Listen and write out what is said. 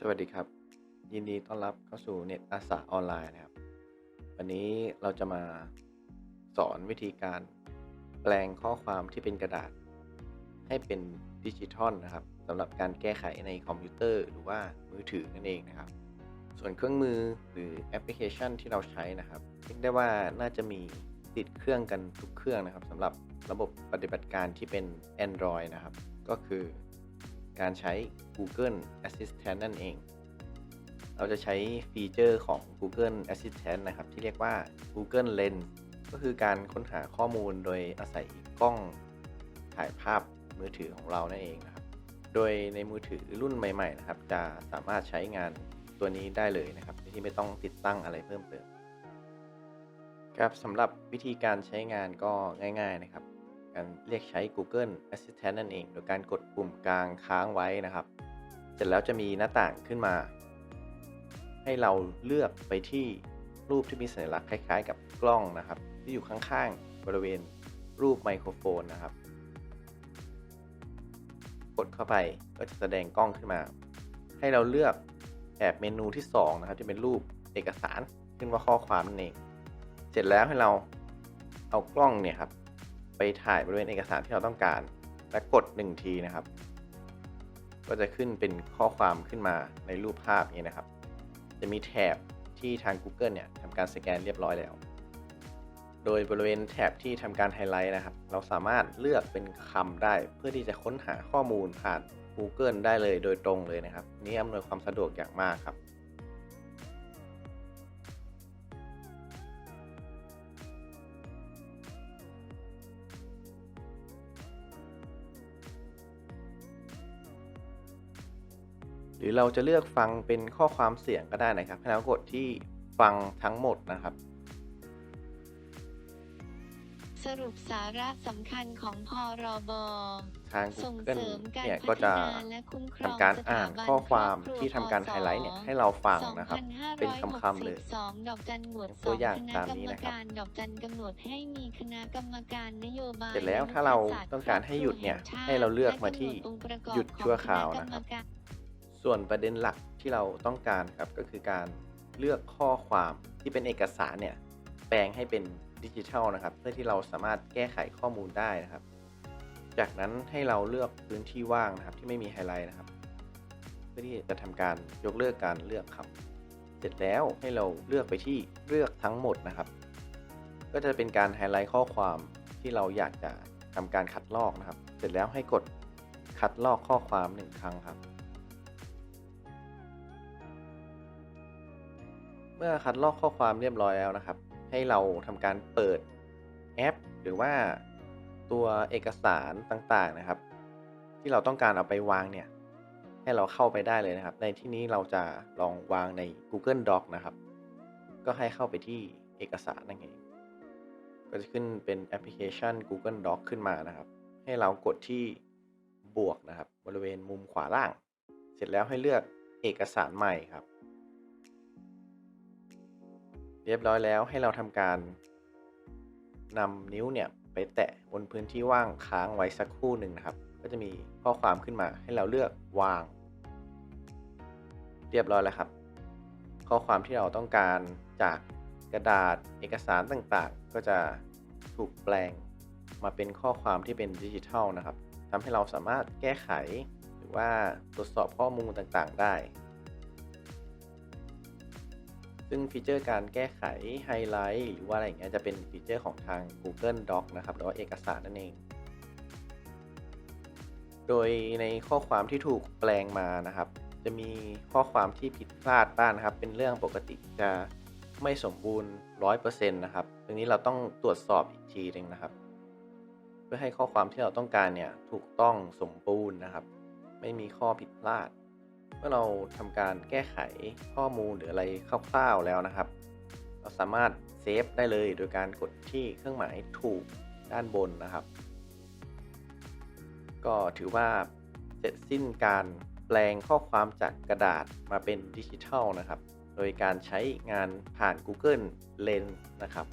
สวัสดีครับ ยินดีต้อนรับเข้าสู่เน็ตอาสาออนไลน์นะครับ วันนี้เราจะมาสอนวิธีการแปลงข้อความที่เป็นกระดาษ ให้เป็นดิจิทัลนะครับสำหรับการแก้ไขในคอมพิวเตอร์ หรือว่ามือถือนั่นเองนะครับ ส่วนเครื่องมือหรือแอปพลิเคชันที่เราใช้นะครับเรียกได้ว่าน่าจะมีติดเครื่องกันทุกเครื่องนะครับสำหรับระบบปฏิบัติการที่เป็น Android นะครับ ก็คือ การใช้ Google Assistant นั่นเอง เราจะใช้ฟีเจอร์ของ Google Assistant นะครับ ที่เรียกว่า Google Lens ก็คือการค้นหาข้อมูลโดยอาศัยกล้องถ่ายภาพมือถือของเรานั่นเองนะครับ โดยในมือถือรุ่นใหม่ๆนะครับ จะสามารถใช้งานตัวนี้ได้เลยนะครับที่ไม่ต้องติดตั้งอะไรเพิ่มเติมครับสำหรับวิธีการใช้งานก็ง่าย ๆนะครับ การเรียกใช้ Google Assistant นั่นเอง โดยการกดปุ่มกลางค้างไว้นะครับ เสร็จแล้วจะมีหน้าต่างขึ้นมา ให้เราเลือกไปที่รูปที่มีสัญลักษณ์คล้าย ๆ กับกล้องนะครับ ที่อยู่ข้างๆ บริเวณรูปไมโครโฟนนะครับ กดเข้าไปก็จะแสดงกล้องขึ้นมา ให้เราเลือกแถบเมนูที่ 2 นะครับที่เป็นรูปเอกสารขึ้นว่าข้อความนั่นเอง เสร็จแล้วให้เราเอากล้องเนี่ยครับ ไปถ่ายบริเวณเอกสารที่เราต้องการ และกด 1 ทีนะครับ ก็จะขึ้นเป็นข้อความขึ้นมาในรูปภาพนี้นะครับ จะมีแถบที่ทาง Google เนี่ยทำการสแกนเรียบร้อยแล้ว โดยบริเวณแถบที่ทำการไฮไลท์นะครับ เราสามารถเลือกเป็นคำได้เพื่อที่จะค้นหาข้อมูลผ่าน Google ได้เลยโดยตรงเลยนะครับ นี้อำนวยความสะดวกอย่างมากครับ รือเราจะเลือกฟังเป็นข้อความเสียงก็ได้นะครับให้เรากดที่ฟังทั้งหมดนะครับ สรุปสาระสำคัญของพรบทาง ส่ง Google เสริมการเนี่ยพัก็ฒจะนาและคุ้มครองทำการสอ่าถานบันข้อความครอบครัวที่ทำการพศไฮไลท์เนี่ยให้เราฟังนะครับ เป็นคำๆเลย2562ดอกจันหมวดตัวสองอย่างคณะตามกรนี้รมนะครับการดอกจันกำหนดให้มีคณะกรรมการนโยบายเสร็จแล้วถ้าเราต้องการให้หยุดเนี่ยให้เราเลือกมาที่หยุดชั่วคราวนะครับ ส่วนประเด็นหลักที่เราต้องการครับก็คือการเลือกข้อความที่เป็นเอกสารเนี่ยแปลงให้เป็นดิจิทัลนะครับ เพื่อที่เราสามารถแก้ไขข้อมูลได้นะครับ จากนั้นให้เราเลือกพื้นที่ว่างนะครับ ที่ไม่มีไฮไลท์นะครับ เพื่อที่จะทำการยกเลิกการเลือกคำเสร็จแล้วให้เราเลือกไปที่เลือกทั้งหมดนะครับ ก็จะเป็นการไฮไลท์ข้อความที่เราอยากจะทำการคัดลอกนะครับ เสร็จแล้วให้กดคัดลอกข้อความหนึ่งครั้งครับ มื่อคัดลอกข้อความเรียบร้อยแล้วนะครับ ให้เราทำการเปิดแอป หรือว่าตัวเอกสารต่างๆนะครับ ที่เราต้องการเอาไปวางเนี่ย ให้เราเข้าไปได้เลยนะครับ ในที่นี้เราจะลองวางใน Google Doc นะครับ ก็ให้เข้าไปที่เอกสารนั่นเองก็จะขึ้นเป็นแอปพลิเคชัน Google Doc ขึ้นมานะครับ ให้เรากดที่บวกนะครับ บริเวณมุมขวาล่าง เสร็จแล้วให้เลือกเอกสารใหม่ครับ เรียบร้อยแล้วให้เราทำการนำนิ้วเนี่ยไปแตะบนพื้นที่ว่างค้างไว้สักครู่หนึ่งนะครับ ก็จะมีข้อความขึ้นมาให้เราเลือกวาง เรียบร้อยแล้วครับ ข้อความที่เราต้องการจากกระดาษเอกสารต่างๆ ก็จะถูกแปลงมาเป็นข้อความที่เป็นดิจิทัลนะครับทำให้เราสามารถแก้ไข หรือว่าตรวจสอบข้อมูลต่างๆ ได้ ซึ่งฟีเจอร์การแก้ไขไฮไลท์หรือว่าอะไรอย่างเงี้ยจะเป็นฟีเจอร์ของทาง Google Doc นะครับหรือว่าเอกสารนั่นเอง โดยในข้อความที่ถูกแปลงมานะครับ จะมีข้อความที่ผิดพลาดบ้างนะครับ เป็นเรื่องปกติจะไม่สมบูรณ์ 100%นะครับตรงนี้เราต้องตรวจสอบอีกทีหนึ่งนะครับ เพื่อให้ข้อความที่เราต้องการเนี่ยถูกต้องสมบูรณ์นะครับ ไม่มีข้อผิดพลาด มื่อเราทำการแก้ไขข้อมูลหรืออะไรคร่าวๆแล้วนะครับ เราสามารถเซฟได้เลยโดยการกดที่เครื่องหมายถูกด้านบนนะครับ ก็ถือว่าเสร็จสิ้นการแปลงข้อความจากกระดาษมาเป็นดิจิทัลนะครับ โดยการใช้งานผ่าน Google Lens นะครับ